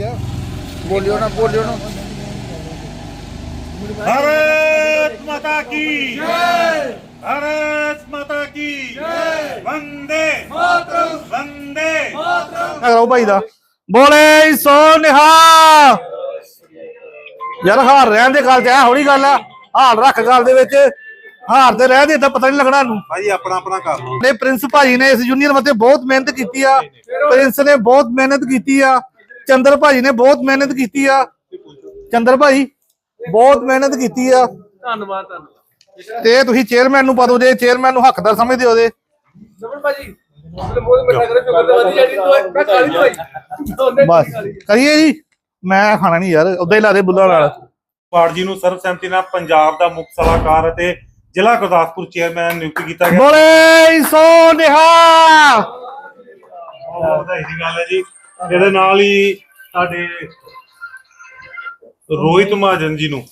ਹੀ ਆ ਬੋਲਿਓ ਨਾ ਬੋਲਿਓ ਨਾ भारत माता की जय भारत माता की जय वंदे मातरम वंदे ਕਰਾਓ ਭਾਈ ਦਾ ਬੋਲੇ ਸੋ ਨਿਹਾ ਯਾਰ ਹਾਰ ਰਹਿਣ ਦੇ ਗੱਲ ਤੇ ਆ ਹੌਲੀ ਗੱਲ ਆ ਹਾਰ ਰੱਖ ਗੱਲ ਦੇ ਵਿੱਚ ਹਾਰ ਤੇ ਰਹਿ ਦੇ ਤਾਂ ਪਤਾ ਨਹੀਂ ਲੱਗਣਾ ਨੂੰ ਭਾਈ ਆਪਣਾ ਆਪਣਾ ਕਰ ਲਓ ਨੇ ਪ੍ਰਿੰਸ ਭਾਜੀ ਨੇ ਇਸ ਯੂਨੀਅਨ ਵਾਸਤੇ ਬਹੁਤ ਮਿਹਨਤ ਕੀਤੀ ਆ ਪ੍ਰਿੰਸ ਨੇ ਬਹੁਤ ਮਿਹਨਤ ਕੀਤੀ ਆ ਚੰਦਰ ਭਾਜੀ ਨੇ ਬਹੁਤ ਮਿਹਨਤ ਕੀਤੀ ਆ। ਚੰਦਰ ਭਾਜੀ ਬਹੁਤ ਮਿਹਨਤ ਕੀਤੀ ਆ। ਧੰਨਵਾਦ ਧੰਨਵਾਦ। ਤੇ ਤੁਸੀਂ ਚੇਅਰਮੈਨ ਨੂੰ ਪਾ ਦਿਓ ਜੇ ਚੇਅਰਮੈਨ ਨੂੰ ਹੱਕਦਾਰ ਸਮਝਦੇ ਹੋ ਭਾਜੀ ਭਾਈ ਦੋਨੇ ਬਸ। ਕਰੀਏ ਜੀ। ਮੈਂ ਖਾਣਾ ਨਹੀਂ ਯਾਰ ਉਦਾਂ ਹੀ ਲਾ ਦੇ ਬੁੱਲਾਂ ਨਾਲ। ਪਾੜ ਜੀ ਨੂੰ ਸਰਬਸੰਮਤੀ ਨਾਲ ਪੰਜਾਬ ਦਾ ਮੁੱਖ ਸਲਾਹਕਾਰ ਅਤੇ ਜ਼ਿਲ੍ਹਾ ਗੁਰਦਾਸਪੁਰ ਚੇਅਰਮੈਨ ਨਿਯੁਕਤ ਕੀਤਾ ਗਿਆ। ਬੋਲੇ ਸੋ ਨਿਹਾ ਬਹੁਤ ਵਧਾਈ ਦੀ ਗੱਲ ਹੈ ਜੀ। ਇਹਦੇ ਨਾਲ ਹੀ ਸਾਡੇ ਰੋਹਿਤ ਮਹਾਜਨ ਜੀ ਨੂੰ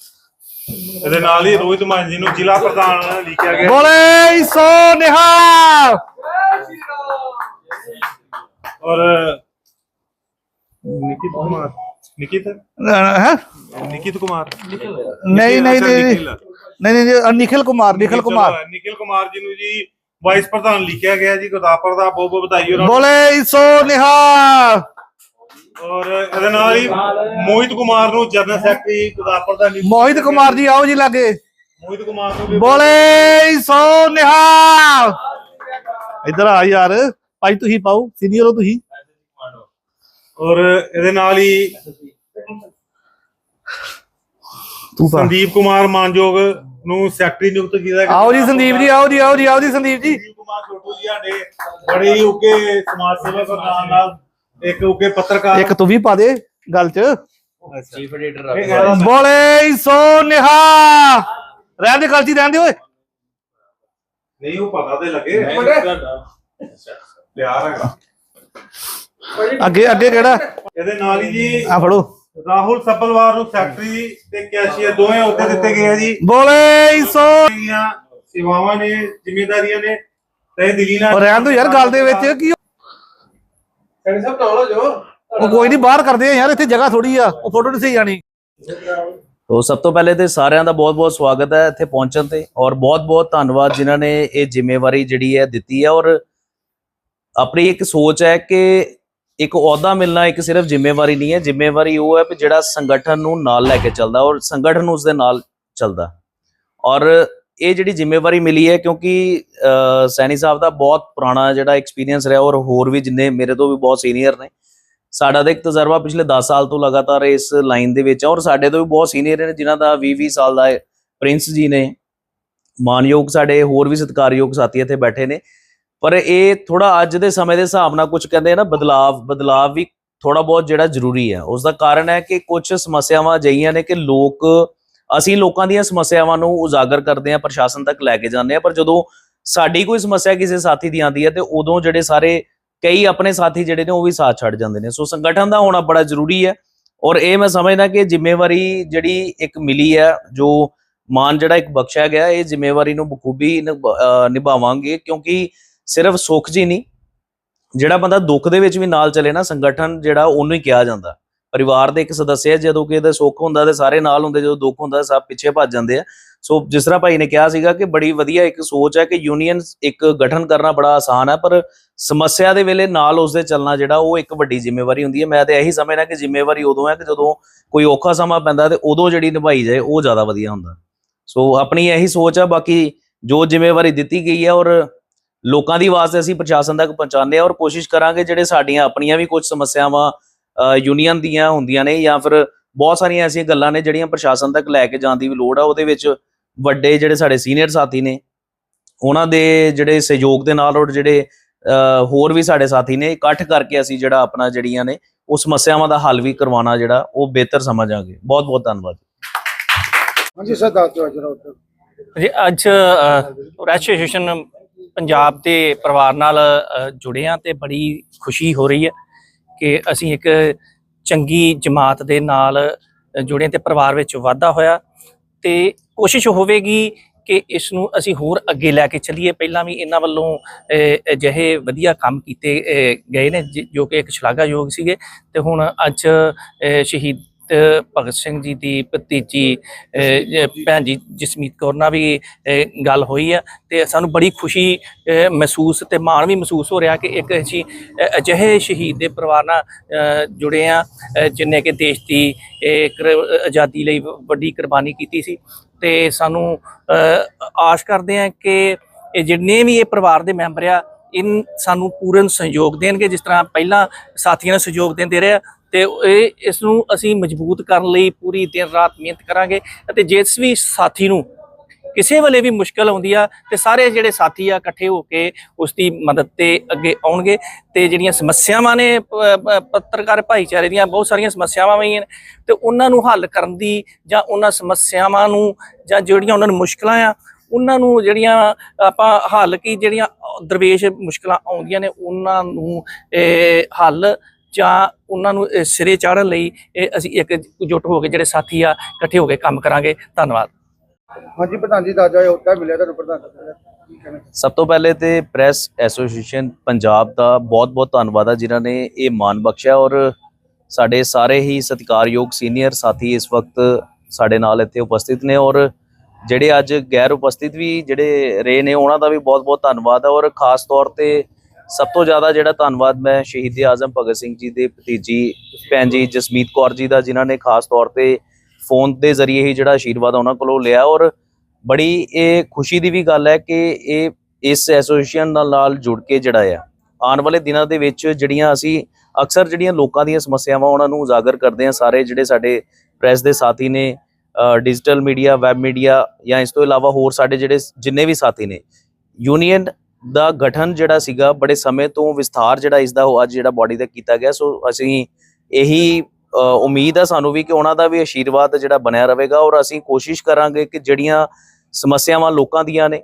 ਇਹਦੇ ਨਾਲ ਹੀ ਰੋਹਿਤ ਮਹਾਜਨ ਜੀ ਨੂੰ ਜ਼ਿਲ੍ਹਾ ਪ੍ਰਧਾਨ ਲਿਖਿਆ ਗਿਆ। ਬੋਲੇ ਸੋ ਨਿਹਾ ਔਰ ਨਿਕਿਤ ਕੁਮਾਰ ਨਿਕਿਤ? ਹੈ? ਨਿਕਿਤ ਕੁਮਾਰ। ਨਹੀਂ ਨਹੀਂ ਨਹੀਂ। ਨਹੀਂ ਨਹੀਂ ਨਿਖਿਲ ਕੁਮਾਰ ਨਿਖਿਲ ਕੁਮਾਰ। ਨਿਖਿਲ ਕੁਮਾਰ ਜੀ ਨੂੰ ਜੀ ਵਾਈਸ ਪ੍ਰਧਾਨ ਲਿਖਿਆ ਗਿਆ ਜੀ ਗੁਰਦਾਸਪੁਰ ਦਾ ਬਹੁਤ ਬਹੁਤ ਵਧਾਈ ਨੂੰ ਬੋਲੇ ਸੋ ਨਿਹਾ ਔਰ ਇਹਦੇ ਨਾਲ ਹੀ ਮੋਹਿਤ ਕੁਮਾਰ ਨੂੰ ਜਨਰਲ ਸੈਕਟਰੀ ਗੁਰਦਾਸਪੁਰ ਦਾ ਨਿਯੁਕਤ ਮੋਹਿਤ ਕੁਮਾਰ ਜੀ ਆਓ ਜੀ ਲਾਗੇ। ਮੋਹਿਤ ਕੁਮਾਰ ਨੂੰ ਵੀ ਬੋਲੇ ਸੋ ਨਿਹਾ ਇੱਧਰ ਆ ਯਾਰ ਭਾਈ ਤੁਸੀਂ ਪਾਓ ਸੀਨੀਅਰ ਹੋ ਤੁਸੀਂ। ਔਰ ਇਹਦੇ ਨਾਲ ਹੀ ਤੂੰ ਸੰਦੀਪ ਕੁਮਾਰ ਮਾਨਯੋਗ ਨੂੰ ਸੈਕਟਰੀ ਨਿਯੁਕਤ ਕੀਤਾ ਗਿਆ। ਆਓ ਜੀ ਸੰਦੀਪ ਜੀ ਆਓ ਜੀ ਆਓ ਜੀ ਆਓ ਜੀ ਸੰਦੀਪ ਜੀ। ਸੰਦੀਪ ਕੁਮਾਰ ਛੋਟੂ ਜੀ ਸਾਡੇ ਬੜੇ ਹੀ ਉੱਗੇ ਸਮਾਜ ਔਰ ਨਾਲ ਨਾਲ ਇੱਕ ਉੱਗੇ ਪੱਤਰਕਾਰ ਇੱਕ ਤੂੰ ਵੀ ਪਾ ਦੇ ਗੱਲ 'ਚ। ਚੀਫ ਐਡੀਟਰ ਬੋਲੇ ਸੋ ਨਿਹਾ। ਰਹਿਣ ਦੇ ਗੱਲ 'ਚ ਰਹਿਣ ਦੇ ਓਏ। ਨਹੀਂ ਉਹ ਪਤਾ ਤੇ ਲੱਗੇ। ਪਿਆਰ ਹੈਗਾ। ਅੱਗੇ ਅੱਗੇ ਕਿਹੜਾ? ਇਹਦੇ ਨਾਲ ਹੀ ਜੀ ਆ ਫੜੋ। ਰਾਹੁਲ ਸੱਬਲਵਾਰ ਨੂੰ ਸੈਕਟਰੀ ਤੇ ਕੈਸ਼ੀਅਰ ਦੋਵੇਂ ਅਹੁਦੇ ਦਿੱਤੇ ਗਏ ਆ ਜੀ। ਬੋਲੇ ਸੋ ਸੇਵਾਵਾਂ ਨੇ ਜ਼ਿੰਮੇਵਾਰੀਆਂ ਨੇ ਤਹਿ ਦਿਲੀ ਨਾਲ ਰਹਿਣ ਦੋ ਯਾਰ ਗੱਲ ਦੇ ਵਿੱਚ ਕੀ ਸੈਣੀ ਸਾਹਿਬ ਨਾਲ ਹੋ ਜੋ ਉਹ ਕੋਈ ਨਹੀਂ ਬਾਹਰ ਕਰਦੇ ਆ ਯਾਰ ਇੱਥੇ ਜਗ੍ਹਾ ਥੋੜੀ ਆ ਉਹ ਫੋਟੋ ਨਹੀਂ ਸਹੀ ਜਾਣੀ ਤੋ ਸਭ ਤੋਂ ਪਹਿਲੇ ਤੇ ਸਾਰਿਆਂ ਦਾ ਬਹੁਤ-ਬਹੁਤ ਸਵਾਗਤ ਹੈ ਇੱਥੇ ਪਹੁੰਚਣ ਤੇ ਔਰ ਬਹੁਤ-ਬਹੁਤ ਧੰਨਵਾਦ ਜਿਨ੍ਹਾਂ ਨੇ ਇਹ ਜ਼ਿੰਮੇਵਾਰੀ ਜਿਹੜੀ ਹੈ ਦਿੱਤੀ ਹੈ ਔਰ ਆਪਣੀ ਇੱਕ ਸੋਚ ਹੈ ਕਿ ਇੱਕ ਅਹੁਦਾ ਮਿਲਣਾ ਇੱਕ ਸਿਰਫ ਜ਼ਿੰਮੇਵਾਰੀ ਨਹੀਂ ਹੈ ਜ਼ਿੰਮੇਵਾਰੀ ਉਹ ਹੈ ਕਿ ਜਿਹੜਾ ਸੰਗਠਨ ਨੂੰ ਨਾਲ ਲੈ ਕੇ ਚੱਲਦਾ ਔਰ ਸੰਗਠਨ ਉਸ ਦੇ ਨਾਲ ਚੱਲਦਾ। ਔਰ ਇਹ ਜਿਹੜੀ ਜ਼ਿੰਮੇਵਾਰੀ ਮਿਲੀ ਹੈ, ਕਿਉਂਕਿ ਸੈਣੀ ਸਾਹਿਬ ਦਾ ਬਹੁਤ ਪੁਰਾਣਾ ਜਿਹੜਾ ਐਕਸਪੀਰੀਅੰਸ ਰਿਹਾ, ਔਰ ਹੋਰ ਵੀ ਜਿੰਨੇ ਮੇਰੇ ਤੋਂ ਵੀ ਬਹੁਤ ਸੀਨੀਅਰ ਨੇ। ਸਾਡਾ ਤਾਂ ਇੱਕ ਤਜਰਬਾ ਪਿਛਲੇ 10 ਸਾਲ ਤੋਂ ਲਗਾਤਾਰ ਇਸ ਲਾਈਨ ਦੇ ਵਿੱਚ ਹੈ ਔਰ ਸਾਡੇ ਤੋਂ ਵੀ ਬਹੁਤ ਸੀਨੀਅਰ ਨੇ, ਜਿਨ੍ਹਾਂ ਦਾ 20 20 ਸਾਲ ਦਾ ਪ੍ਰਿੰਸ ਜੀ ਨੇ। ਮਾਨਯੋਗ ਸਾਡੇ ਹੋਰ ਵੀ ਸਤਿਕਾਰਯੋਗ ਸਾਥੀ ਇੱਥੇ ਬੈਠੇ ਨੇ। ਪਰ ਇਹ ਥੋੜਾ ਅੱਜ ਦੇ ਸਮੇਂ ਦੇ ਹਿਸਾਬ ਨਾਲ ਕੁਝ ਕਹਿੰਦੇ ਨਾ, ਬਦਲਾਵ ਬਦਲਾਵ ਵੀ ਥੋੜਾ ਬਹੁਤ ਜਿਹੜਾ ਜ਼ਰੂਰੀ ਹੈ। ਉਸ ਦਾ ਕਾਰਨ ਹੈ ਕਿ ਕੁਝ ਸਮੱਸਿਆਵਾਂ ਅਜਿਹੀਆਂ ਨੇ ਕਿ ਲੋਕ ਅਸੀਂ ਲੋਕਾਂ ਦੀਆਂ ਸਮੱਸਿਆਵਾਂ ਨੂੰ ਉਜਾਗਰ ਕਰਦੇ ਹਾਂ, ਪ੍ਰਸ਼ਾਸਨ ਤੱਕ ਲੈ ਕੇ ਜਾਂਦੇ ਹਾਂ, ਪਰ ਜਦੋਂ ਸਾਡੀ ਕੋਈ ਸਮੱਸਿਆ ਕਿਸੇ ਸਾਥੀ ਦੀ ਆਉਂਦੀ ਹੈ ਤੇ ਉਦੋਂ ਜਿਹੜੇ ਸਾਰੇ ਕਈ ਆਪਣੇ ਸਾਥੀ ਜਿਹੜੇ ਨੇ ਉਹ ਵੀ ਸਾਥ ਛੱਡ ਜਾਂਦੇ ਨੇ। ਸੋ ਸੰਗਠਨ ਦਾ ਹੋਣਾ ਬੜਾ ਜ਼ਰੂਰੀ ਹੈ ਔਰ ਇਹ ਮੈਂ ਸਮਝਦਾ ਕਿ ਜ਼ਿੰਮੇਵਾਰੀ ਜਿਹੜੀ ਇੱਕ ਮਿਲੀ ਹੈ, ਜੋ ਮਾਨ ਜਿਹੜਾ ਇੱਕ ਬਖਸ਼ਿਆ ਗਿਆ, ਇਹ ਜ਼ਿੰਮੇਵਾਰੀ ਨੂੰ ਬਖੂਬੀ ਨਿਭ- ਨਿਭਾਵਾਂਗੇ ਕਿਉਂਕਿ ਸਿਰਫ ਸੁੱਖ ਜੀ ਨਹੀਂ, ਜਿਹੜਾ ਬੰਦਾ ਦੁੱਖ ਦੇ ਵਿੱਚ ਵੀ ਨਾਲ ਚੱਲੇ ਨਾ, ਸੰਗਠਨ ਜਿਹੜਾ ਉਹਨੂੰ ਹੀ ਕਿਹਾ ਜਾਂਦਾ। ਪਰਿਵਾਰ ਦੇ ਇੱਕ ਸਦੱਸਿਆ ਜਦੋਂ ਕਿ ਇਹਦਾ ਸੁੱਖ ਹੁੰਦਾ ਤੇ ਸਾਰੇ ਨਾਲ ਹੁੰਦੇ, ਜਦੋਂ ਦੁੱਖ ਹੁੰਦਾ ਸਭ ਪਿੱਛੇ ਭੱਜ ਜਾਂਦੇ ਆ। ਸੋ ਜਿਸ ਤਰ੍ਹਾਂ ਭਾਈ ਨੇ ਕਿਹਾ ਸੀਗਾ ਕਿ ਬੜੀ ਵਧੀਆ ਇੱਕ ਸੋਚ ਹੈ ਕਿ ਯੂਨੀਅਨ ਇੱਕ ਗਠਨ ਕਰਨਾ ਬੜਾ ਆਸਾਨ ਹੈ, ਪਰ ਸਮੱਸਿਆ ਦੇ ਵੇਲੇ ਨਾਲ ਉਸਦੇ ਚੱਲਣਾ ਜਿਹੜਾ ਉਹ ਇੱਕ ਵੱਡੀ ਜ਼ਿੰਮੇਵਾਰੀ ਹੁੰਦੀ ਹੈ। ਮੈਂ ਤਾਂ ਇਹੀ ਸਮਝਦਾ ਕਿ ਜ਼ਿੰਮੇਵਾਰੀ ਉਦੋਂ ਹੈ ਕਿ ਜਦੋਂ ਕੋਈ ਔਖਾ ਸਮਾਂ ਪੈਂਦਾ ਤੇ ਉਦੋਂ ਜਿਹੜੀ ਨਿਭਾਈ ਜਾਏ, ਉਹ ਜ਼ਿਆਦਾ ਵਧੀਆ ਹੁੰਦਾ। ਸੋ ਆਪਣੀ ਇਹੀ ਸੋਚ ਹੈ ਬਾਕੀ ਜੋ ਜ਼ਿੰਮੇਵਾਰੀ ਦਿੱਤੀ ਗਈ ਹੈ ਔਰ ਲੋਕਾਂ ਦੀ ਆਵਾਜ਼ ਅਸੀਂ ਪ੍ਰਸ਼ਾਸਨ ਤੱਕ ਪਹੁੰਚਾਉਂਦੇ ਹਾਂ ਔਰ ਕੋਸ਼ਿਸ਼ ਕਰਾਂਗੇ ਜਿਹੜੇ ਸਾਡੀਆਂ ਆਪਣੀਆਂ ਵੀ ਕੁਝ ਸਮੱਸਿਆਵਾਂ ਯੂਨੀਅਨ ਦੀਆਂ ਹੁੰਦੀਆਂ ਨੇ ਜਾਂ ਫਿਰ ਬਹੁਤ ਸਾਰੀਆਂ ਐਸੀਆਂ ਗੱਲਾਂ ਨੇ ਜਿਹੜੀਆਂ ਪ੍ਰਸ਼ਾਸਨ ਤੱਕ ਲੈ ਕੇ ਜਾਣ ਦੀ ਵੀ ਲੋੜ ਆ। ਉਹਦੇ ਵਿੱਚ ਵੱਡੇ ਜਿਹੜੇ ਸਾਡੇ ਸੀਨੀਅਰ ਸਾਥੀ ਨੇ ਉਹਨਾਂ ਦੇ ਜਿਹੜੇ ਸਹਿਯੋਗ ਦੇ ਨਾਲ ਔਰ ਜਿਹੜੇ ਹੋਰ ਵੀ ਸਾਡੇ ਸਾਥੀ ਨੇ ਇਕੱਠ ਕਰਕੇ ਅਸੀਂ ਜਿਹੜਾ ਆਪਣਾ ਜਿਹੜੀਆਂ ਨੇ ਉਹ ਸਮੱਸਿਆਵਾਂ ਦਾ ਹੱਲ ਵੀ ਕਰਵਾਉਣਾ ਜਿਹੜਾ ਉਹ ਬਿਹਤਰ ਸਮਝਾਂਗੇ। ਬਹੁਤ ਬਹੁਤ ਧੰਨਵਾਦ ਹਾਂਜੀ ਸਰ ਦੱਸ ਦਿਓ ਜਰਾ ਉੱਧਰ ਜੀ ਅੱਜ ਐਸੋਸੀਏਸ਼ਨ ਪੰਜਾਬ ਦੇ ਪਰਿਵਾਰ ਨਾਲ ਜੁੜੇ ਹਾਂ ਤੇ ਬੜੀ ਖੁਸ਼ੀ ਹੋ ਰਹੀ ਹੈ। ਕਿ ਅਸੀਂ ਇੱਕ ਚੰਗੀ ਜਮਾਤ ਦੇ ਨਾਲ ਜੁੜੇ ਤੇ ਪਰਿਵਾਰ ਵਿੱਚ ਵਾਧਾ ਹੋਇਆ ਤੇ ਕੋਸ਼ਿਸ਼ ਹੋਵੇਗੀ ਕਿ ਇਸ ਨੂੰ ਅਸੀਂ ਹੋਰ ਅੱਗੇ ਲੈ ਕੇ ਚੱਲੀਏ। ਪਹਿਲਾਂ ਵੀ ਇਹਨਾਂ ਵੱਲੋਂ ਅਜਿਹੇ ਵਧੀਆ ਕੰਮ ਕੀਤੇ ਗਏ ਨੇ, ਜਿ- ਜੋ ਕਿ ਇੱਕ ਸ਼ਲਾਘਾਯੋਗ ਸੀਗੇ ਤੇ ਹੁਣ ਅੱਜ ਸ਼ਹੀਦ ਭਗਤ ਸਿੰਘ ਜੀ ਦੀ ਭਤੀਜੀ ਭੈਣ ਜੀ ਜਸਮੀਤ ਕੌਰ ਨਾਲ ਵੀ ਗੱਲ ਹੋਈ ਆ ਤੇ ਸਾਨੂੰ ਬੜੀ ਖੁਸ਼ੀ ਮਹਿਸੂਸ ਤੇ ਮਾਣ ਵੀ ਮਹਿਸੂਸ ਹੋ ਰਿਹਾ ਕਿ ਇੱਕ ਅਸੀਂ ਅਜਿਹੇ ਸ਼ਹੀਦ ਦੇ ਪਰਿਵਾਰ ਨਾਲ ਜੁੜੇ ਆ ਜਿਨੇ ਕਿ ਦੇਸ਼ ਦੀ ਆਜ਼ਾਦੀ ਲਈ ਵੱਡੀ ਕੁਰਬਾਨੀ ਕੀਤੀ ਸੀ। ਤੇ ਸਾਨੂੰ ਆਸ ਕਰਦੇ ਆ ਕਿ ਇਹ ਜਿੰਨੇ ਵੀ ਇਹ ਪਰਿਵਾਰ ਦੇ ਮੈਂਬਰ ਆ, ਇਨ, ਸਾਨੂੰ ਪੂਰਨ ਸਹਿਯੋਗ ਦੇਣਗੇ, ਜਿਸ ਤਰ੍ਹਾਂ ਪਹਿਲਾਂ ਸਾਥੀਆਂ ਨੇ ਸਹਿਯੋਗ ਦਿੰਦੇ ਰਹੇ ਆ ਤੇ ਇਹ ਇਸ ਨੂੰ ਅਸੀਂ ਮਜ਼ਬੂਤ ਕਰਨ ਲਈ ਪੂਰੀ ਦਿਨ ਰਾਤ ਮਿਹਨਤ ਕਰਾਂਗੇ ਅਤੇ ਜਿਸ ਵੀ ਸਾਥੀ ਨੂੰ ਕਿਸੇ ਵੇਲੇ ਵੀ ਮੁਸ਼ਕਲ ਆਉਂਦੀ ਆ ਤੇ ਸਾਰੇ ਜਿਹੜੇ ਸਾਥੀ ਆ ਇਕੱਠੇ ਹੋ ਕੇ ਉਸ ਦੀ ਮਦਦ ਤੇ ਅੱਗੇ ਆਉਣਗੇ ਤੇ ਜਿਹੜੀਆਂ ਸਮੱਸਿਆਵਾਂ ਨੇ ਪੱਤਰਕਾਰ ਭਾਈਚਾਰੇ ਦੀਆਂ ਬਹੁਤ ਸਾਰੀਆਂ ਸਮੱਸਿਆਵਾਂ ਵੀ ਨੇ ਤੇ ਉਹਨਾਂ ਨੂੰ ਹੱਲ ਕਰਨ ਦੀ ਜਾਂ ਉਹਨਾਂ ਸਮੱਸਿਆਵਾਂ ਨੂੰ ਜਾਂ ਜਿਹੜੀਆਂ ਉਹਨਾਂ ਨੂੰ ਮੁਸ਼ਕਲਾਂ ਆ, ਉਹਨਾਂ ਨੂੰ ਜਿਹੜੀਆਂ ਆਪਾਂ ਹੱਲ ਕੀ ਜਿਹੜੀਆਂ ਦਰਵੇਸ਼ ਮੁਸ਼ਕਲਾਂ ਆਉਂਦੀਆਂ ਨੇ ਉਹਨਾਂ ਨੂੰ ਹੱਲ ਜਾਂ ਉਹਨਾਂ ਨੂੰ ਸਿਰੇ ਚਾੜਨ ਲਈ ਇਹ ਅਸੀਂ ਇੱਕ ਜੁੱਟ ਹੋ ਕੇ ਜਿਹੜੇ ਸਾਥੀ ਆ ਇਕੱਠੇ ਹੋ ਕੇ ਕੰਮ ਕਰਾਂਗੇ। ਧੰਨਵਾਦ। ਹਾਂਜੀ ਪ੍ਰਧਾਨ ਜੀ ਦਾਜਾ ਹੋਤਾ ਮਿਲਿਆ ਤੁਹਾਨੂੰ ਪ੍ਰਧਾਨ ਸਭ ਤੋਂ ਪਹਿਲੇ ਤੇ ਪ੍ਰੈਸ ਐਸੋਸੀਏਸ਼ਨ ਪੰਜਾਬ ਦਾ ਬਹੁਤ-ਬਹੁਤ ਧੰਨਵਾਦ ਹੈ ਜਿਨ੍ਹਾਂ ਨੇ ਇਹ ਮਾਣ ਬਖਸ਼ਿਆ ਔਰ ਸਾਡੇ ਸਾਰੇ ਹੀ ਸਤਿਕਾਰਯੋਗ ਸੀਨੀਅਰ ਸਾਥੀ ਇਸ ਵਕਤ ਸਾਡੇ ਨਾਲ ਇੱਥੇ ਉਪਸਥਿਤ ਨੇ ਔਰ ਜਿਹੜੇ ਅੱਜ ਗੈਰ ਉਪਸਥਿਤ ਵੀ ਜਿਹੜੇ ਰਹੇ ਨੇ ਉਹਨਾਂ ਦਾ ਵੀ ਬਹੁਤ-ਬਹੁਤ ਧੰਨਵਾਦ ਹੈ ਔਰ ਖਾਸ ਤੌਰ ਤੇ ਸਭ ਤੋਂ ਜ਼ਿਆਦਾ ਜਿਹੜਾ ਧੰਨਵਾਦ ਮੈਂ ਸ਼ਹੀਦ ਆਜ਼ਮ ਭਗਤ ਸਿੰਘ ਜੀ ਦੇ ਭਤੀਜੀ, ਭੈਣ ਜੀ ਜਸਮੀਤ ਕੌਰ ਜੀ ਦਾ, ਜਿਨ੍ਹਾਂ ਨੇ ਖਾਸ ਤੌਰ ਤੇ ਫੋਨ ਦੇ ਜ਼ਰੀਏ ਹੀ ਜਿਹੜਾ ਆਸ਼ੀਰਵਾਦ ਉਹਨਾਂ ਕੋਲੋਂ ਲਿਆ। ਔਰ ਬੜੀ ਇਹ ਖੁਸ਼ੀ ਦੀ ਵੀ ਗੱਲ ਹੈ ਕਿ ਇਹ ਇਸ ਐਸੋਸੀਏਸ਼ਨ ਨਾਲ ਜੁੜ ਕੇ ਜਿਹੜਾ ਆ, ਆਉਣ ਵਾਲੇ ਦਿਨਾਂ ਦੇ ਵਿੱਚ ਜਿਹੜੀਆਂ ਅਸੀਂ ਅਕਸਰ ਜਿਹੜੀਆਂ ਲੋਕਾਂ ਦੀਆਂ ਸਮੱਸਿਆਵਾਂ ਉਹਨਾਂ ਨੂੰ ਉਜਾਗਰ ਕਰਦੇ ਆ ਸਾਰੇ ਜਿਹੜੇ ਸਾਡੇ ਪ੍ਰੈਸ ਦੇ ਸਾਥੀ ਨੇ ਡਿਜੀਟਲ ਮੀਡੀਆ, ਵੈਬ ਮੀਡੀਆ ਜਾਂ ਇਸ ਤੋਂ ਇਲਾਵਾ ਹੋਰ ਸਾਡੇ ਜਿਹੜੇ ਜਿੰਨੇ ਵੀ ਸਾਥੀ ਨੇ, ਯੂਨੀਅਨ ਦਾ ਗਠਨ ਜਿਹੜਾ ਸੀਗਾ, ਬੜੇ ਸਮੇਂ ਤੋਂ ਵਿਸਥਾਰ ਜਿਹੜਾ ਇਸ ਦਾ ਅੱਜ ਜਿਹੜਾ ਬਾਡੀ ਦਾ ਕੀਤਾ ਗਿਆ। ਸੋ ਅਸੀਂ ਇਹੀ ਉਮੀਦ ਹੈ ਸਾਨੂੰ ਵੀ ਕਿ ਉਹਨਾਂ ਦਾ ਵੀ ਆਸ਼ੀਰਵਾਦ ਜਿਹੜਾ ਬਣਿਆ ਰਹੇਗਾ ਔਰ ਅਸੀਂ ਕੋਸ਼ਿਸ਼ ਕਰਾਂਗੇ ਕਿ ਜਿਹੜੀਆਂ ਸਮੱਸਿਆਵਾਂ ਲੋਕਾਂ ਦੀਆਂ ਨੇ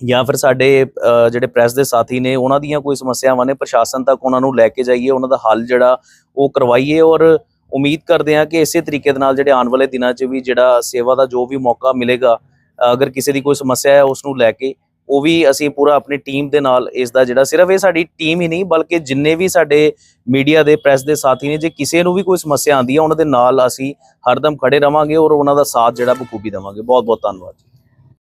ਜਾਂ ਫਿਰ ਸਾਡੇ ਜਿਹੜੇ ਪ੍ਰੈਸ ਦੇ ਸਾਥੀ ਨੇ, ਉਹਨਾਂ ਦੀਆਂ ਕੋਈ ਸਮੱਸਿਆਵਾਂ ਨੇ, ਪ੍ਰਸ਼ਾਸਨ ਤੱਕ ਉਹਨਾਂ ਨੂੰ ਲੈ ਕੇ ਜਾਈਏ, ਉਹਨਾਂ ਦਾ ਹੱਲ ਜਿਹੜਾ ਉਹ ਕਰਵਾਈਏ ਔਰ ਉਮੀਦ ਕਰਦੇ ਹਾਂ ਕਿ ਇਸੇ ਤਰੀਕੇ ਦੇ ਨਾਲ ਜਿਹੜੇ ਆਉਣ ਵਾਲੇ ਦਿਨਾਂ 'ਚ ਵੀ ਜਿਹੜਾ ਸੇਵਾ ਦਾ ਜੋ ਵੀ ਮੌਕਾ ਮਿਲੇਗਾ ਅਗਰ ਕਿਸੇ ਦੀ ਕੋਈ ਸਮੱਸਿਆ ਹੈ ਉਸ ਨੂੰ ਲੈ ਕੇ ਉਹ ਵੀ ਅਸੀਂ ਪੂਰਾ ਆਪਣੀ ਟੀਮ ਦੇ ਨਾਲ ਇਸ ਦਾ ਜਿਹੜਾ ਸਿਰਫ ਇਹ ਸਾਡੀ ਟੀਮ ਹੀ ਨਹੀਂ, ਬਲਕਿ ਜਿੰਨੇ ਵੀ ਸਾਡੇ ਮੀਡੀਆ ਦੇ, ਪ੍ਰੈਸ ਦੇ ਸਾਥੀ ਨੇ, ਜੇ ਕਿਸੇ ਨੂੰ ਵੀ ਕੋਈ ਸਮੱਸਿਆ ਆਂਦੀ ਹੈ, ਉਹਨਾਂ ਦੇ ਨਾਲ ਅਸੀਂ ਹਰਦਮ ਖੜੇ ਰਵਾਂਗੇ ਔਰ ਉਹਨਾਂ ਦਾ ਸਾਥ ਜਿਹੜਾ ਬਖੂਬੀ ਦੇਵਾਂਗੇ। ਬਹੁਤ ਬਹੁਤ ਧੰਨਵਾਦ ਜੀ।